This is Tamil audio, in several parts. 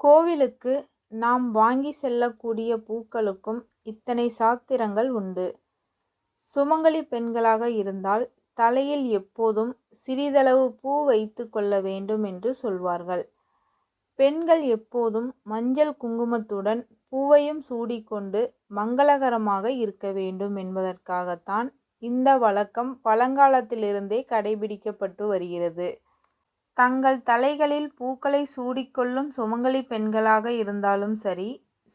கோவிலுக்கு நாம் வாங்கி செல்லக்கூடிய பூக்களுக்கும் இத்தனை சாத்திரங்கள் உண்டு. சுமங்கலி பெண்களாக இருந்தால் தலையில் எப்போதும் சிறிதளவு பூ வைத்து கொள்ள வேண்டும் என்று சொல்வார்கள். பெண்கள் எப்போதும் மஞ்சள் குங்குமத்துடன் பூவையும் சூடிக்கொண்டு மங்களகரமாக இருக்க வேண்டும் என்பதற்காகத்தான் இந்த வழக்கம் பழங்காலத்திலிருந்தே கடைபிடிக்கப்பட்டு வருகிறது. தங்கள் தலைகளில் பூக்களை சூடிக்கொள்ளும் சுமங்கலி பெண்களாக இருந்தாலும் சரி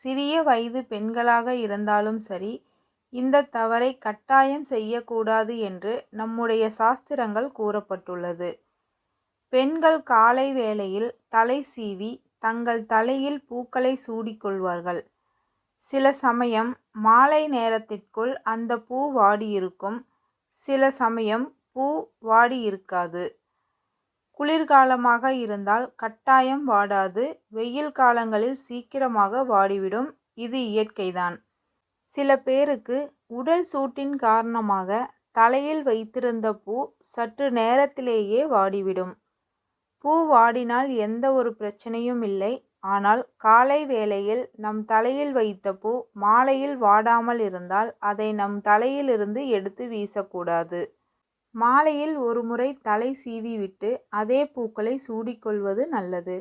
சிறிய வயது பெண்களாக இருந்தாலும் சரி இந்த தவறை கட்டாயம் செய்யக்கூடாது என்று நம்முடைய சாஸ்திரங்கள் கூறப்பட்டுள்ளது. பெண்கள் காலை வேளையில் தலை சீவி தங்கள் தலையில் பூக்களை சூடிக்கொள்வார்கள். சில சமயம் மாலை நேரத்திற்குள் அந்த பூ வாடியிருக்கும் சில சமயம் பூ வாடி இருக்காது குளிர்காலமாக இருந்தால் கட்டாயம் வாடாது. வெயில் காலங்களில் சீக்கிரமாக வாடிவிடும். இது இயற்கைதான். சில பேருக்கு உடல் சூட்டின் காரணமாக தலையில் வைத்திருந்த பூ சற்று நேரத்திலேயே வாடிவிடும். பூ வாடினால் எந்த ஒரு பிரச்சனையும் இல்லை. ஆனால் காலை வேளையில் நம் தலையில் வைத்த பூ மாலையில் வாடாமல் இருந்தால் அதை நம் தலையிலிருந்து எடுத்து வீசக்கூடாது. மாலையில் ஒருமுறை தலை சீவிவிட்டு அதே பூக்களை சூடிக்கொள்வது நல்லது.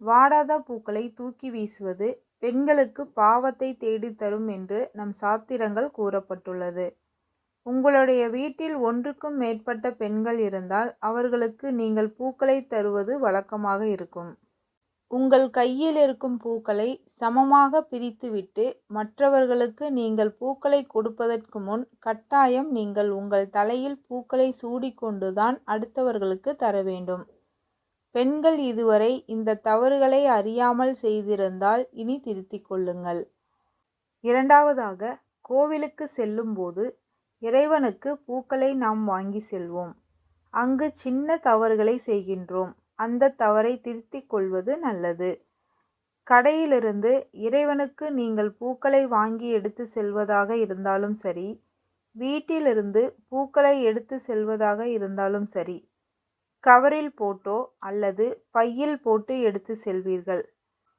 வாடாத பூக்களை தூக்கி வீசுவது பெண்களுக்கு பாவத்தை தேடித்தரும் என்று நம் சாத்திரங்கள் கூறப்பட்டுள்ளது. உங்களுடைய வீட்டில் ஒன்றுக்கும் மேற்பட்ட பெண்கள் இருந்தால் அவர்களுக்கு நீங்கள் பூக்களை தருவது வழக்கமாக இருக்கும். உங்கள் கையில் இருக்கும் பூக்களை சமமாக பிரித்துவிட்டு மற்றவர்களுக்கு நீங்கள் பூக்களை கொடுப்பதற்கு முன் கட்டாயம் நீங்கள் உங்கள் தலையில் பூக்களை சூடிக்கொண்டுதான் அடுத்தவர்களுக்கு தர வேண்டும். பெண்கள் இதுவரை இந்த தவறுகளை அறியாமல் செய்திருந்தால் இனி திருத்திக் கொள்ளுங்கள். இரண்டாவதாக கோவிலுக்கு செல்லும்போது இறைவனுக்கு பூக்களை நாம் வாங்கி செல்வோம். அங்கு சின்ன தவறுகளை செய்கின்றோம். அந்த தவறை திருத்திக் கொள்வது நல்லது. கடையிலிருந்து இறைவனுக்கு நீங்கள் பூக்களை வாங்கி எடுத்து செல்வதாக இருந்தாலும் சரி வீட்டிலிருந்து பூக்களை எடுத்து செல்வதாக இருந்தாலும் சரி கவரில் போட்டோ அல்லது பையில் போட்டு எடுத்து செல்வீர்கள்.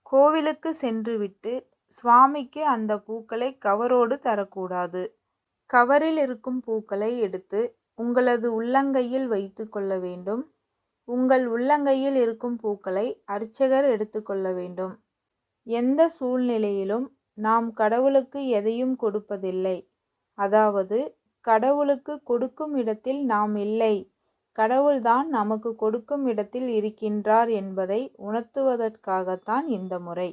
கோவிலுக்கு சென்றுவிட்டு சுவாமிக்கு அந்த பூக்களை கவரோடு தரக்கூடாது. கவரில் இருக்கும் பூக்களை எடுத்து உங்களது உள்ளங்கையில் வைத்து கொள்ள வேண்டும். உங்கள் உள்ளங்கையில் இருக்கும் பூக்களை அர்ச்சகர் எடுத்துக்கொள்ள வேண்டும். எந்த சூழ்நிலையிலும் நாம் கடவுளுக்கு எதையும் கொடுப்பதில்லை. அதாவது கடவுளுக்கு கொடுக்கும் இடத்தில் நாம் இல்லை. கடவுள்தான் நமக்கு கொடுக்கும் இடத்தில் இருக்கின்றார் என்பதை உணர்த்துவதற்காகத்தான் இந்த முறை.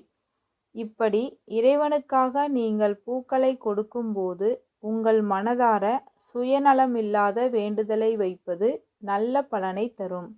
இப்படி இறைவனுக்காக நீங்கள் பூக்களை கொடுக்கும்போது உங்கள் மனதார சுயநலமில்லாத வேண்டுதலை வைப்பது நல்ல பலனை தரும்.